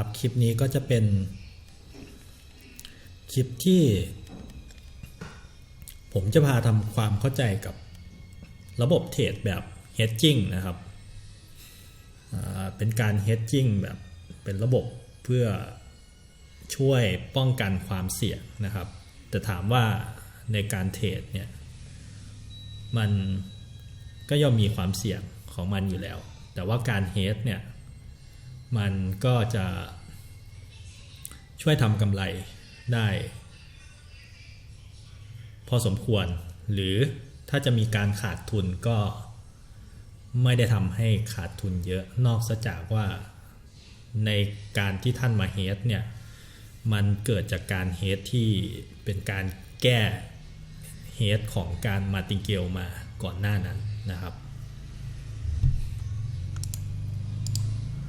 ครับคลิปนี้ก็จะเป็น คลิปที่ ผมจะพาทำความเข้าใจกับระบบเทรดแบบ hedging นะครับ เป็นการ hedging แบบเป็นระบบเพื่อช่วยป้องกันความเสี่ยงนะครับ แต่ถามว่าในการเทรดเนี่ย มันก็ย่อมมีความเสี่ยงของมันอยู่แล้ว แต่ว่าการเฮดเนี่ย มันก็จะช่วยทำกำไรได้ พอสมควร หรือถ้าจะมีการขาดทุนก็ไม่ได้ทำให้ขาดทุนเยอะนอกจากว่าในการที่ท่านมาเฮดเนี่ย มันเกิดจากการเฮดที่เป็นการแก้เฮดของการมาติงเกลมาก่อนหน้านั้นนะครับ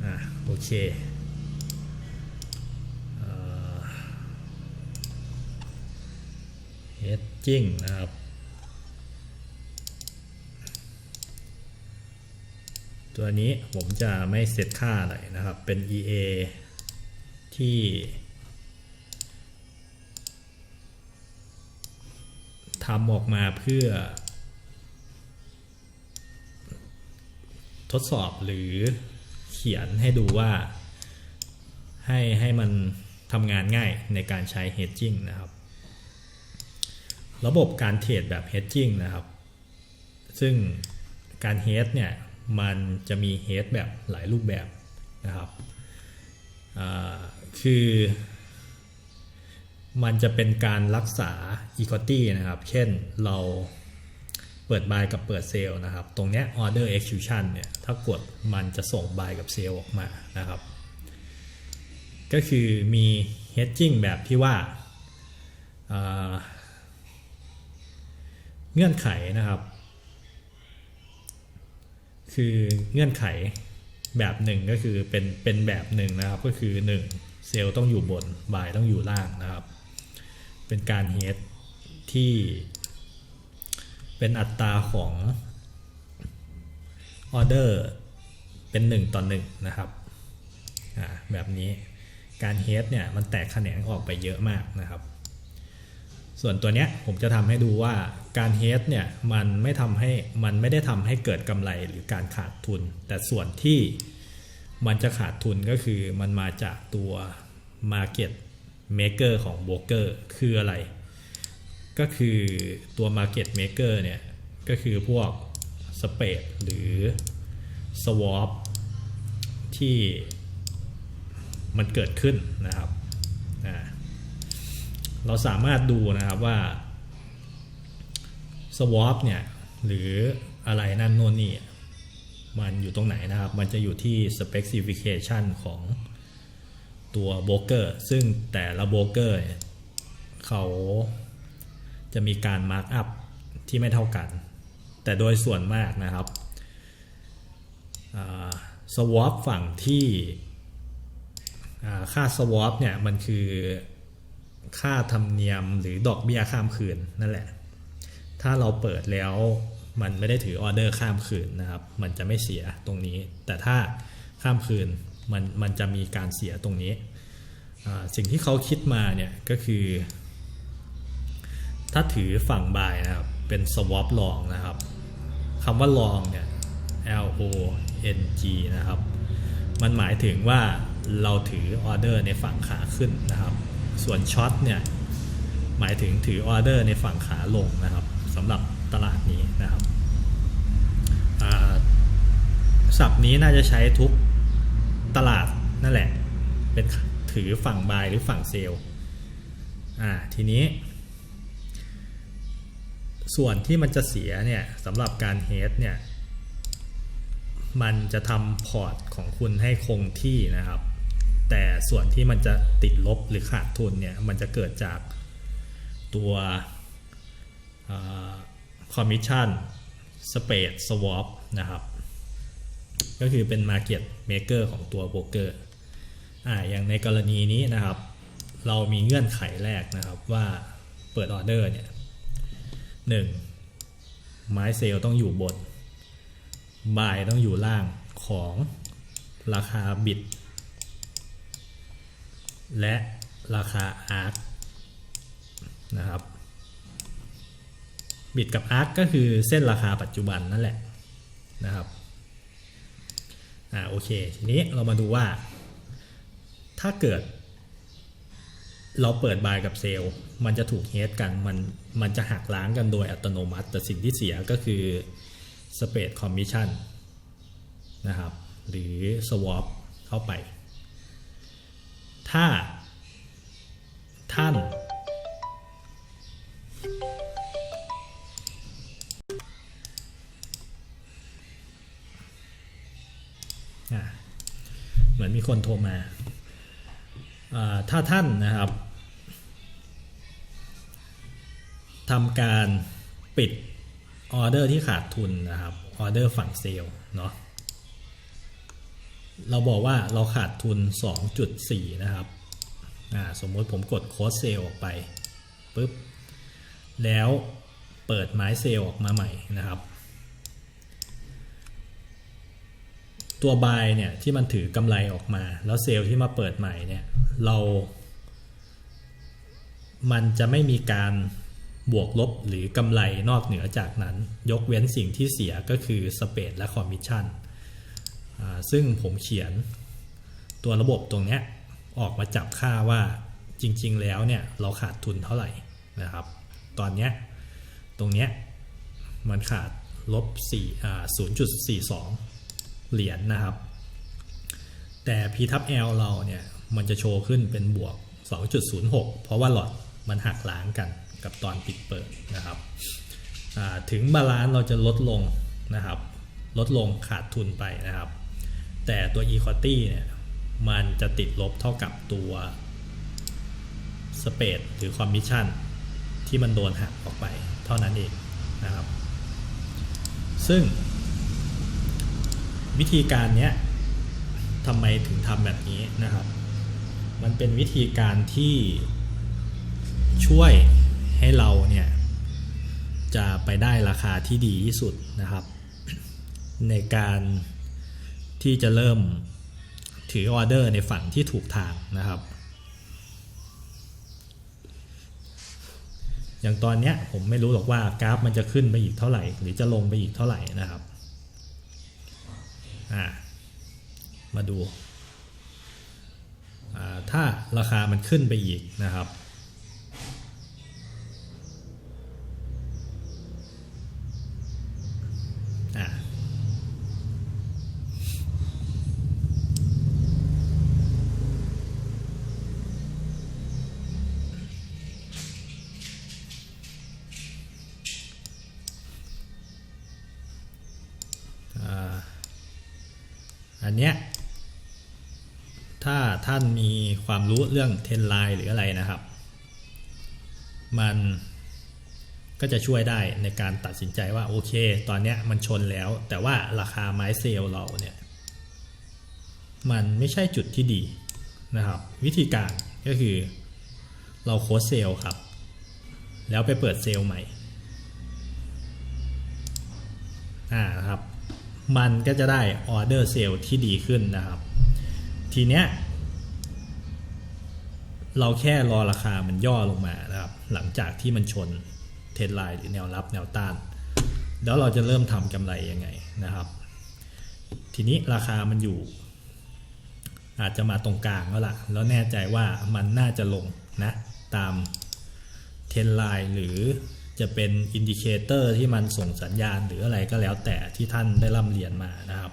อะ โอเคเฮดจิ้งนะครับตัวนี้ผมจะไม่เซตค่าอะไรนะครับ เป็น EA ที่ ทำออกมาเพื่อ ทดสอบหรือ ขียนให้ดูว่า ให้ให้มันทำงานง่ายในการใช้ hedging นะครับ ระบบการเทรดแบบ hedging นะครับ ซึ่งการ h e d เนี่ยมันจะมี h e d แบบหลายรูปแบบนะครับคือ มันจะเป็นการรักษา equity นะครับ เช่นเราเปิด buy กับเปิด sell นะครับ ตรงเนี้ย order execution เนี่ย ถ้ากดมันจะส่ง buy กับ sell ออกมานะครับ ก็คือมี hedging แบบที่ว่าอ่าเงื่อนไขนะครับ คือเงื่อนไขแบบหนึ่งก็คือเป็นเป็นแบบหนึ่งนะครับก็คือ 1 เซลล์ต้องอยู่บนบายต้องอยู่ล่างนะครับ เป็นการเฮดที่เป็นอัตราของ ออเดอร์เป็น 1 ต่อ 1 นะครับแบบนี้การเฮดเนี่ยมันแตกแขนงออกไปเยอะมากนะครับ ส่วนตัวเนี้ยผมจะทำให้ดูว่าการเฮดเนี่ยมันไม่ทำให้มันไม่ได้ทำให้เกิดกำไรหรือการขาดทุน แต่ส่วนที่มันจะขาดทุนก็คือมันมาจากตัว Market Maker ของโบรกเกอร์คืออะไร ก็คือตัว Market Maker เนี่ยก็คือพวก สเปดหรือ Swap ที่มันเกิดขึ้นนะครับ เราสามารถดูนะครับว่า swap เนี่ยหรืออะไรนั่นโน่นนี่มันอยู่ตรงไหนนะครับ มันจะอยู่ที่ specification ของตัวโบรกเกอร์ ซึ่งแต่ละโบรกเกอร์เนี่ยเขาจะมีการ mark up ที่ไม่เท่ากัน แต่โดยส่วนมากนะครับสวอปฝั่งที่ค่า swap เนี่ยมันคือค่าธรรมเนียมหรือดอกเบี้ยข้ามคืนนั่นแหละ ถ้าเราเปิดแล้วมันไม่ได้ถือออเดอร์ข้ามคืนนะครับ มันจะไม่เสียตรงนี้ แต่ถ้าข้ามคืนมันมันจะมีการเสียตรงนี้ สิ่งที่เขาคิดมาเนี่ยก็คือ ถ้าถือฝั่งบายนะครับ เป็น swap long นะครับ คำว่า long เนี่ย L O N G นะครับ มันหมายถึงว่าเราถือออเดอร์ในฝั่งขาขึ้นนะครับ ส่วนช็อตเนี่ย หมายถึงถือออเดอร์ในฝั่งขาลงนะครับสำหรับตลาดนี้นะครับสับนี้น่าจะใช้ทุกตลาดนั่นแหละ เป็นถือฝั่งบายหรือฝั่งเซลล์อ่าทีนี้ ส่วนที่มันจะเสียเนี่ยสำหรับการเฮดเนี่ยมันจะทำพอร์ตของคุณให้คงที่นะครับ แต่ส่วนที่มันจะติดลบหรือขาดทุนเนี่ยมันจะเกิดจากตัวคอมมิชชั่นสเปดสวอปนะครับ ก็คือเป็น Market Maker ของตัวโบรกเกอร์อ่าอย่างในกรณีนี้นะครับ เรามีเงื่อนไขแรกนะครับว่าเปิดออเดอร์เนี่ย หนึ่งไม้เซลต้องอยู่บนบายต้องอยู่ล่างของราคาบิด และราคา ARC นะครับบิตกับ ARC ก็คือเส้นราคาปัจจุบันนั่นแหละนะครับอ่าโอเค ทีนี้เรามาดูว่า ถ้าเกิด เราเปิดบายกับเซลล์ มันจะถูกเฮดกันมันมันจะหักล้างกันโดยอัตโนมัติ แต่สิ่งที่เสียก็คือ Spread Commission นะครับหรือ Swap เข้าไป ถ้าท่านเหมือนมีคนโทรมา ถ้าท่านนะครับ ทำการปิดออเดอร์ที่ขาดทุนนะครับออเดอร์ฝั่งเซลล์เนาะเราบอกว่าเราขาดทุน 2.4 นะครับอ่าสมมติผมกดโค้ดเซลล์ออกไปปุ๊บแล้วเปิดไม้เซลล์ออกมาใหม่นะครับ ตัวบายเนี่ยที่มันถือกำไรออกมา แล้วเซลล์ที่มาเปิดใหม่เนี่ยเรา มันจะไม่มีการ บวกลบหรือกำไรนอกเหนือจากนั้น ยกเว้นสิ่งที่เสียก็คือสเปดและคอมมิชชั่นซึ่งผมเขียนตัวระบบตรงนี้ออกมาจับค่าว่าจริงๆแล้วเนี่ยเราขาดทุนเท่าไหร่นะครับ ตอนนี้ตรงนี้มันขาดลบ4อ่า0.42 เหรียญนนะครับ แต่ P ทับ L เราเนี่ยมันจะโชว์ขึ้นเป็นบวก 2.06 เพราะว่าหลอดมันหักล้างกัน กับตอนปิดเปิดนะครับถึงบาลานซ์เราจะลดลงนะครับ ลดลงขาดทุนไปนะครับ แต่ตัว Equity เนี่ยมันจะติดลบเท่ากับตัวสเปดหรือคอมมิชชั่นที่มันโดนหักออกไปเท่านั้นเองนะครับ ซึ่ง วิธีการเนี้ยทำไมถึงทำแบบนี้นะครับ มันเป็นวิธีการที่ช่วย ให้เราเนี่ยจะไปได้ราคาที่ดีที่สุดนะครับ ในการที่จะเริ่มถือออเดอร์ในฝั่งที่ถูกทางนะครับ อย่างตอนเนี้ยผมไม่รู้หรอกว่ากราฟมันจะขึ้นไปอีกเท่าไหร่ หรือจะลงไปอีกเท่าไหร่นะครับอ่ามาดูถ้าราคามันขึ้นไปอีกนะครับ อันเนี้ยถ้าท่านมีความรู้เรื่องเทนไลน์หรืออะไรนะครับ มันก็จะช่วยได้ในการตัดสินใจว่าโอเค ตอนเนี้ยมันชนแล้ว แต่ว่าราคาไม้เซลเราเนี่ยมันไม่ใช่จุดที่ดีนะครับ วิธีการก็คือเราโค้ดเซลครับ แล้วไปเปิดเซลใหม่อ่านะครับ มันก็จะได้ออเดอร์เซลล์ที่ดีขึ้นนะครับ ทีเนี้ยเราแค่รอราคามันย่อลงมานะครับ หลังจากที่มันชนเทรนไลน์หรือแนวรับแนวต้าน แล้วเราจะเริ่มทำกำไรยังไงนะครับ ทีนี้ราคามันอยู่ อาจจะมาตรงกลางแล้วล่ะ แล้วแน่ใจว่ามันน่าจะลงนะ ตามเทรนไลน์หรือ จะเป็นอินดิเคเตอร์ที่มันส่งสัญญาณหรืออะไรก็แล้วแต่ที่ท่านได้ร่ำเรียนมานะครับ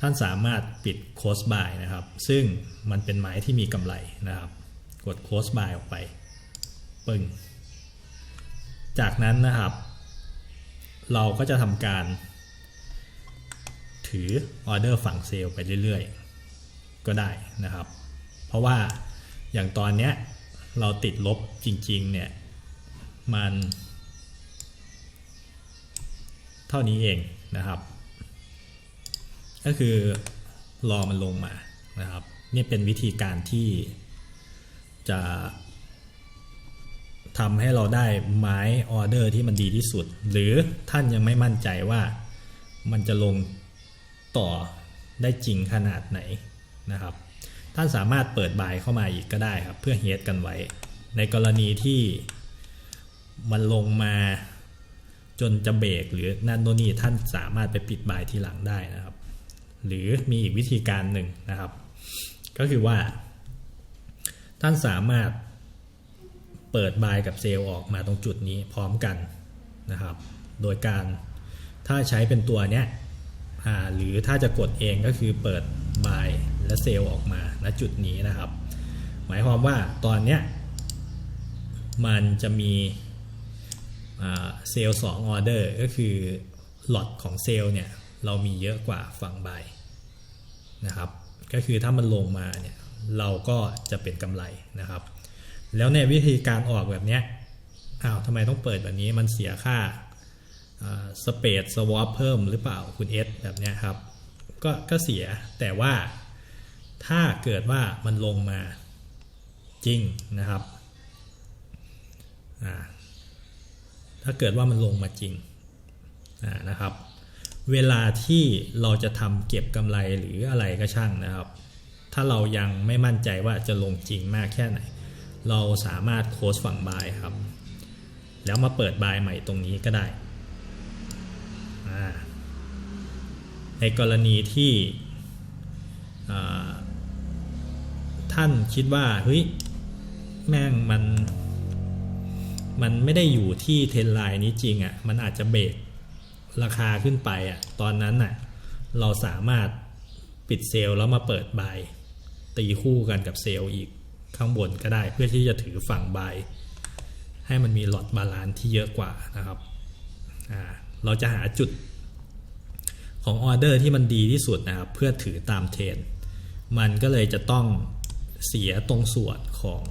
ท่านสามารถปิดโคสบายนะครับ ซึ่งมันเป็นไม้ที่มีกำไรนะครับ กดโคสบายออกไปปึ้งจากนั้นนะครับ เราก็จะทำการ ถือออเดอร์ฝั่งเซลล์ไปเรื่อยๆ ก็ได้นะครับ เพราะว่าอย่างตอนเนี้ยเราติดลบจริงๆเนี่ย มัน เท่านี้เองนะครับ ก็คือรอมันลงมานะครับนี่เป็นวิธีการที่จะทำให้เราได้ไม้ออเดอร์ที่มันดีที่สุด หรือท่านยังไม่มั่นใจว่ามันจะลงต่อได้จริงขนาดไหนนะครับ ท่านสามารถเปิดบายเข้ามาอีกก็ได้ครับ เพื่อเฮดกันไว้ ในกรณีที่ มันลงมาจนจะเบรกหรือนั่นโน่นนี่ท่านสามารถไปปิดบายทีหลังได้นะครับ หรือมีอีกวิธีการหนึ่งนะครับ ก็คือว่า ท่านสามารถเปิดบายกับเซลล์ออกมาตรงจุดนี้พร้อมกันนะครับ โดยการถ้าใช้เป็นตัวเนี้ยหรือถ้าจะกดเองก็คือเปิดบายและเซลล์ออกมาณจุดนี้นะครับ หมายความว่าตอนเนี้ยมันจะมี เซลล์สองออเดอร์ก็คือหลอตของเซลล์เนี่ยเรามีเยอะกว่าฝั่งบายนะครับ ก็คือถ้ามันลงมาเนี่ยเราก็จะเป็นกำไรนะครับ แล้วในวิธีการออกแบบเนี้ยอ้าวทำไมต้องเปิดแบบนี้มันเสียค่าสเปดสวอปเพิ่มหรือเปล่าคุณเอสแบบเนี้ยครับก็ก็เสียแต่ว่าถ้าเกิดว่ามันลงมาจริงนะครับอ่า ถ้าเกิดว่ามันลงมาจริงนะครับ เวลาที่เราจะทำเก็บกำไรหรืออะไรก็ช่างนะครับ ถ้าเรายังไม่มั่นใจว่าจะลงจริงมากแค่ไหน เราสามารถโค้ชฝั่งบายครับ แล้วมาเปิดบายใหม่ตรงนี้ก็ได้ในกรณีที่ท่านคิดว่าเฮ้ยแม่งมัน มันไม่ได้อยู่ที่เทรนไลน์นี้จริงอะ่ะมันอาจจะเบรกราคาขึ้นไปอะ่ะตอนนั้นน่ะเราสามารถปิดเซลล์แล้วมาเปิดบายตีคู่กันกับเซลล์อีกข้างบนก็ได้เพื่อที่จะถือฝั่งบายให้มันมีหลอดบาลานซ์ที่เยอะกว่านะครับเราจะหาจุดของออเดอร์ที่มันดีที่สุดนะครับ เพื่อถือตามเทรนมันก็เลยจะต้องเสียตรงส่วนของ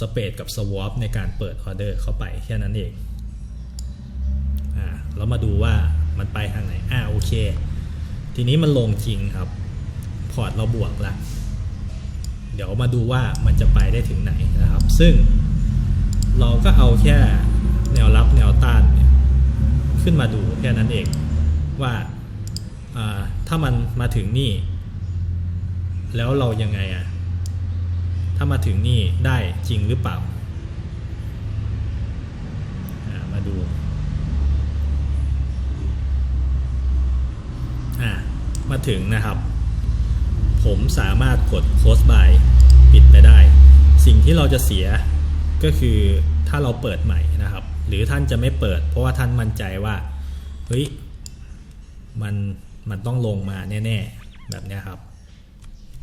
สเปดกับสวอปในการเปิดออเดอร์เข้าไปแค่นั้นเองอ่าเรามาดูว่ามันไปทางไหนอ่าโอเค ทีนี้มันลงจริงครับ พอร์ตเราบวกละเดี๋ยวมาดูว่ามันจะไปได้ถึงไหนนะครับ ซึ่งเราก็เอาแค่แนวรับแนวต้านขึ้นมาดูแค่นั้นเองว่าอ่าถ้ามันมาถึงนี่ แล้วเรายังไงอะ ถ้ามาถึงนี่ได้จริงหรือเปล่าามาดูามาถึงนะครับ ผมสามารถกด close by ปิดไปได้ สิ่งที่เราจะเสียก็คือถ้าเราเปิดใหม่นะครับ หรือท่านจะไม่เปิด เพราะว่าท่านมั่นใจว่าเฮ้ยมันมันต้องลงมาแน่ ๆ แบบนี้ครับ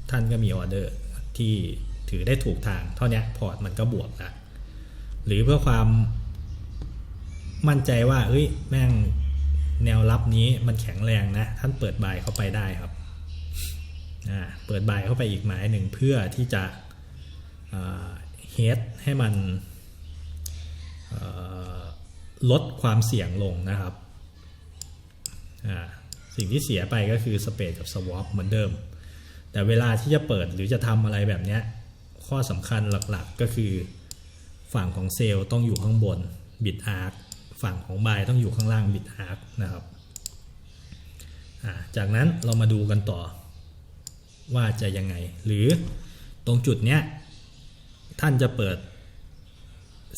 ท่านก็มีออเดอร์ที่ ถือได้ถูกทาง เท่านี้พอร์ตมันก็บวกละหรือเพื่อความมั่นใจว่าเอ้ยแม่งแนวรับนี้มันแข็งแรงนะ ท่านเปิดบายเข้าไปได้ครับอ่าเปิดบายเข้าไปอีกหมายหนึ่งเพื่อที่จะเฮดให้มันลดความเสี่ยงลงนะครับอ่าสิ่งที่เสียไปก็คือสเปดกับสวอปเหมือนเดิม แต่เวลาที่จะเปิดหรือจะทำอะไรแบบนี้ ข้อสำคัญหลักๆก็คือ ฝั่งของเซลล์ต้องอยู่ข้างบนบิดอาร์คฝั่งของบายต้องอยู่ข้างล่างบิดอาร์คนะครับจากนั้นเรามาดูกันต่อว่าจะยังไง หรือตรงจุดเนี้ยท่านจะเปิด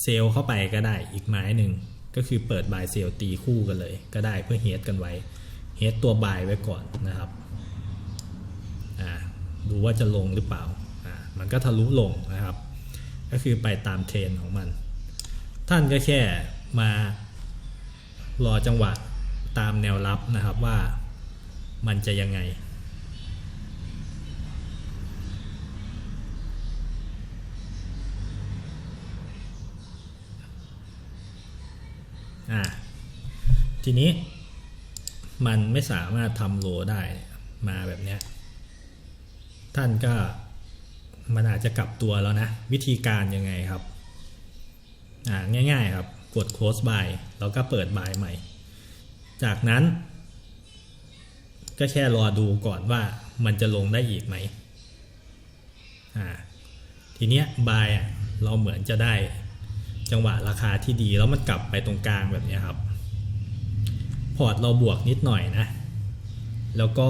เซลล์เข้าไปก็ได้อีกไม้หนึ่งก็คือเปิดบายเซลล์ตีคู่กันเลย ก็ได้เพื่อเฮดกันไว้เฮดตัวบายไว้ก่อนนะครับดูว่าจะลงหรือเปล่าอ่า มันก็ทะลุลงนะครับ ก็คือไปตามเทรนของมัน ท่านก็แค่มารอจังหวะตามแนวรับนะครับว่ามันจะยังไง อ่า ทีนี้มันไม่สามารถทำโลได้มาแบบเนี้ย ท่านก็ มันอาจจะกลับตัวแล้วนะ วิธีการยังไงครับอ่าง่ายๆครับ กด close by แล้วก็เปิด by ใหม่ จากนั้น ก็แค่รอดูก่อนว่ามันจะลงได้อีกไหมอ่าทีเนี้ย by เราเหมือนจะได้จังหวะราคาที่ดีแล้วมันกลับไปตรงกลางแบบนี้ครับ พอร์ตเราบวกนิดหน่อยนะ แล้วก็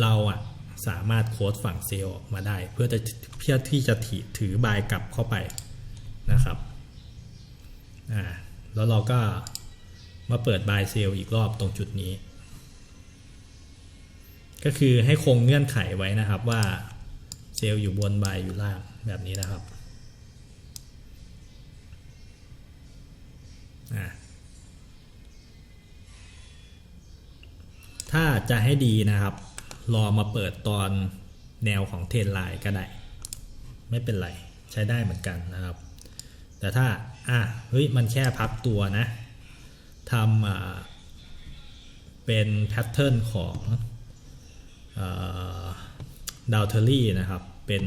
เราอะ สามารถโค้ดฝั่งเซลล์ออกมาได้ เพื่อจะเพื่อที่จะถือถือบายกลับเข้าไปนะครับอ่าแล้วเราก็มาเปิดบายเซลล์อีกรอบตรงจุดนี้ ก็คือให้คงเงื่อนไขไว้นะครับว่าเซลล์อยู่บนบายอยู่ล่างแบบนี้นะครับถ้าจะให้ดีนะครับ รอมาเปิดตอนแนวของเทนไลน์ก็ได้ ไม่เป็นไร ใช้ได้เหมือนกันนะครับ แต่ถ้า อะเฮ้ยมันแค่พักตัวนะทำอ่าเป็นแพทเทิร์นของดาวเทอรี่นะครับ เป็น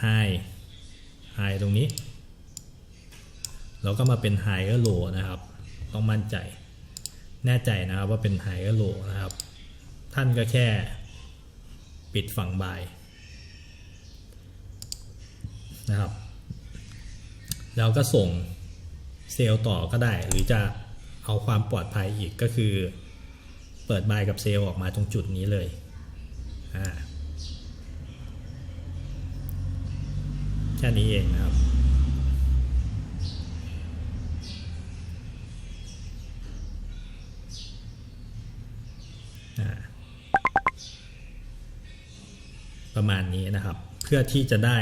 ไฮไฮตรงนี้ แล้วก็มาเป็นไฮก็โลนะครับ ต้องมั่นใจ แน่ใจนะครับว่าเป็นไฮก็โลนะครับ ท่านก็แค่ปิดฝั่งบายนะครับ แล้วก็ส่งเซลล์ต่อก็ได้ หรือจะเอาความปลอดภัยอีกก็คือ เปิดบายกับเซลล์ออกมาตรงจุดนี้เลยแค่นี้เองนะครับ ประมาณนี้นะครับ เพื่อที่จะได้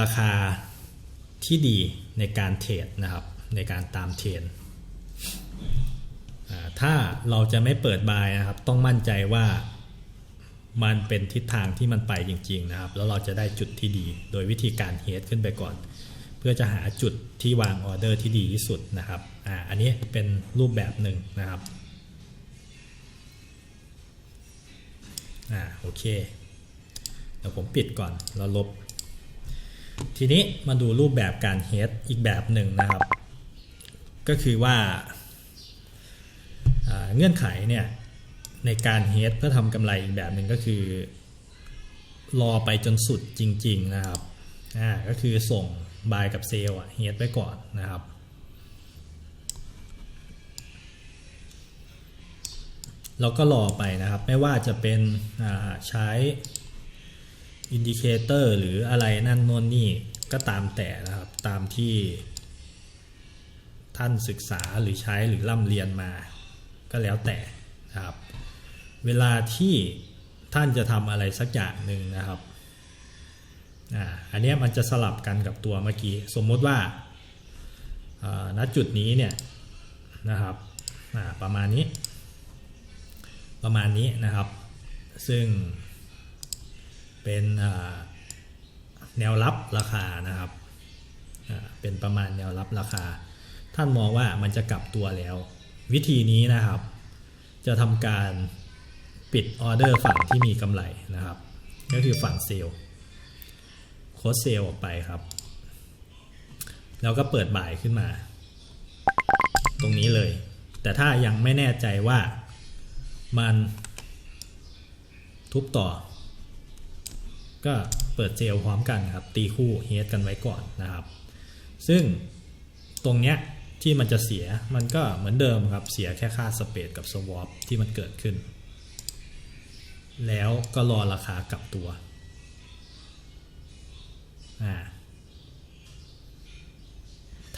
ราคาที่ดีในการเทรดนะครับ ในการตามเทรนถ้าเราจะไม่เปิดบายนะครับ ต้องมั่นใจว่ามันเป็นทิศทางที่มันไปจริง ๆนะครับ แล้วเราจะได้จุดที่ดี โดยวิธีการเฮดขึ้นไปก่อน เพื่อจะหาจุดที่วางออเดอร์ที่ดีที่สุดนะครับออันนี้เป็นรูปแบบหนึ่งนะครับ อ่าโอเคเดี๋ยวผมปิดก่อนแล้วลบ ทีนี้มาดูรูปแบบการเฮดอีกแบบหนึ่งนะครับ ก็คือว่าอ่าเงื่อนไขเนี่ยในการเฮดเพื่อทำกำไรอีกแบบหนึ่งก็คือ รอไปจนสุดจริง ๆ นะครับอ่าก็คือส่งบายกับเซลล์เฮดไปก่อนนะครับ เราก็รอไปนะครับ ไม่ว่าจะเป็นใช้อินดิเคเตอร์หรืออะไรนั่นโน่นนี่ก็ตามแต่นะครับ ตามที่ท่านศึกษาหรือใช้หรือร่ำเรียนมา ก็แล้วแต่นะครับ เวลาที่ท่านจะทำอะไรสักอย่างหนึ่งนะครับอันนี้มันจะสลับกันกับตัวเมื่อกี้ สมมติว่าณจุดนี้เนี่ยนะครับประมาณนี้ ประมาณนี้นะครับ ซึ่งเป็นแนวรับราคานะครับ เป็นประมาณแนวรับราคา ท่านมองว่ามันจะกลับตัวแล้ว วิธีนี้นะครับ จะทำการปิดออเดอร์ฝั่งที่มีกำไรนะครับ ก็คือฝั่งเซลล์โค้ดเซลล์ออกไปครับ แล้วก็เปิดบ่ายขึ้นมา ตรงนี้เลย แต่ถ้ายังไม่แน่ใจว่า มันทุบต่อ ก็เปิดเจลพร้อมกันครับ ตีคู่เฮดกันไว้ก่อนนะครับ ซึ่งตรงเนี้ยที่มันจะเสียมันก็เหมือนเดิมครับ เสียแค่ค่าสเปดกับสวอปที่มันเกิดขึ้น แล้วก็รอราคากลับตัวอ่า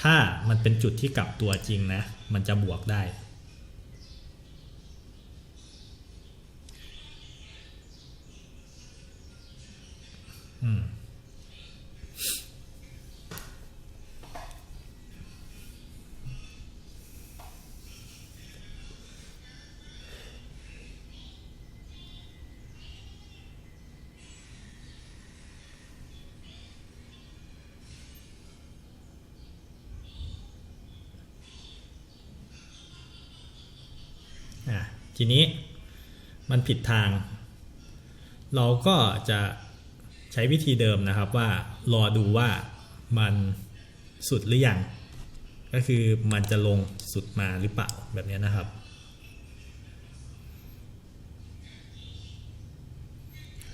ถ้ามันเป็นจุดที่กลับตัวจริงนะ มันจะบวกได้ อืม อะ ทีนี้มันผิดทาง เราก็จะ ใช้วิธีเดิมนะครับว่ารอดูว่ามันสุดหรือยัง ก็คือมันจะลงสุดมาหรือเปล่าแบบนี้นะครับ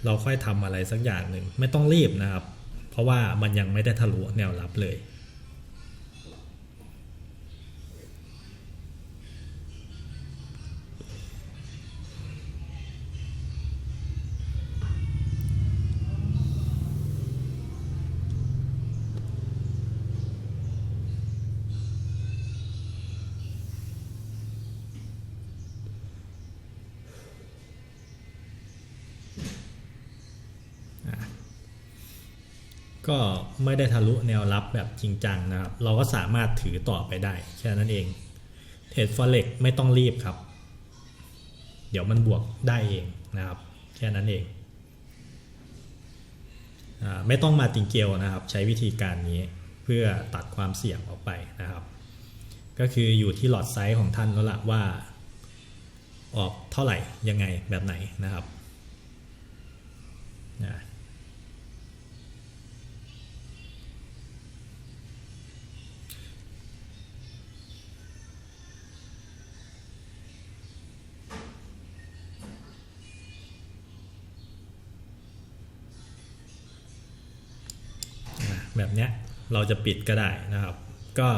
เราค่อยทำอะไรสักอย่างหนึ่งไม่ต้องรีบนะครับ เพราะว่ามันยังไม่ได้ทะลุแนวรับเลย ไม่ได้ทะลุแนวรับแบบจริงจังนะครับ เราก็สามารถถือต่อไปได้ แค่นั้นเองเทรดฟอเร็กไม่ต้องรีบครับ เดี๋ยวมันบวกได้เองนะครับ แค่นั้นเองอไม่ต้องมาติงเกลนะครับ ใช้วิธีการนี้เพื่อตัดความเสี่ยงออกไปนะครับ ก็คืออยู่ที่หลอดไซส์ของท่านแล้วละว่า ออกเท่าไหร่ยังไงแบบไหนนะครับนะ เราจะปิดก็ได้นะครับ ก็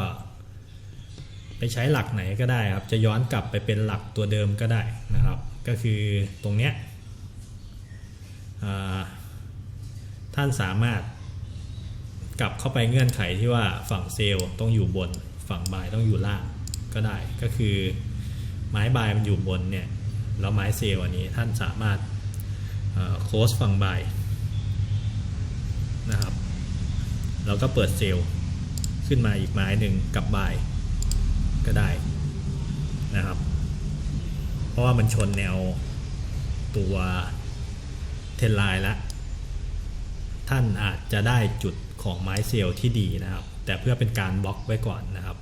ไปใช้หลักไหนก็ได้ครับ จะย้อนกลับไปเป็นหลักตัวเดิมก็ได้นะครับ ก็คือตรงเนี้ยท่านสามารถกลับเข้าไปเงื่อนไขที่ว่าฝั่งเซลล์ต้องอยู่บนฝั่งบายต้องอยู่ล่างก็ได้ ก็คือไม้บายมันอยู่บนเนี่ยแล้วไม้เซลล์อันนี้ท่านสามารถโค้ชฝั่งบายนะครับ เราก็เปิดเซลล์ขึ้นมาอีกไม้หนึ่งกับบายก็ได้นะครับ เพราะว่ามันชนแนวตัวเทนไลน์แล้วท่านอาจจะได้จุดของไม้เซลล์ที่ดีนะครับ แต่เพื่อเป็นการบล็อกไว้ก่อนนะครับ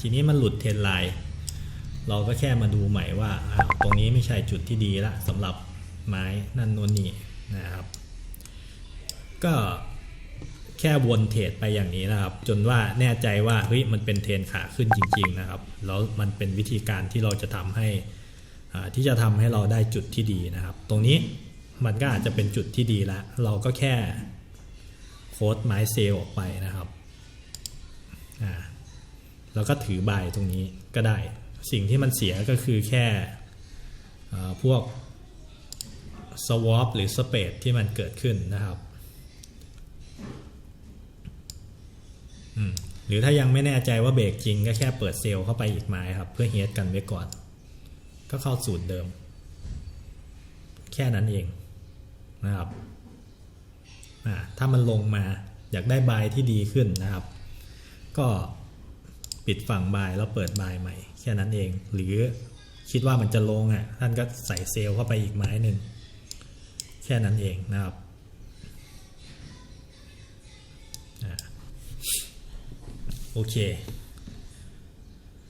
ทีนี้มันหลุดเทรนไลน์เราก็แค่มาดูใหม่ว่าตรงนี้ไม่ใช่จุดที่ดีละสำหรับไม้นั่นโน่นนี่นะครับ ก็แค่วนเทรดไปอย่างนี้นะครับ จนว่าแน่ใจว่าเฮ้ยมันเป็นเทรนขาขึ้นจริง ๆนะครับแล้วมันเป็นวิธีการที่เราจะทำให้ที่จะทำให้เราได้จุดที่ดีนะครับ ตรงนี้มันก็อาจจะเป็นจุดที่ดีล้วเราก็แค่โค้ดไม้เซลล์ออกไปนะครับอ่า แล้วก็ถือบายตรงนี้ก็ได้ สิ่งที่มันเสียก็คือแค่พวก swap หรือ spread ที่มันเกิดขึ้นนะครับหรือถ้ายังไม่แน่ใจว่าเบรกจริงก็แค่เปิดเซลล์เข้าไปอีกไม้ครับ เพื่อเฮดกันไว้ก่อน ก็เข้าสูตรเดิม แค่นั้นเองนะครับถ้ามันลงมาอยากได้บายที่ดีขึ้นนะครับ ก็ ปิดฝั่งบายแล้วเปิดบายใหม่แค่นั้นเอง หรือคิดว่ามันจะลงอะท่านก็ใส่เซลล์เข้าไปอีกไม้หนึ่งแค่นั้นเองนะครับโอเค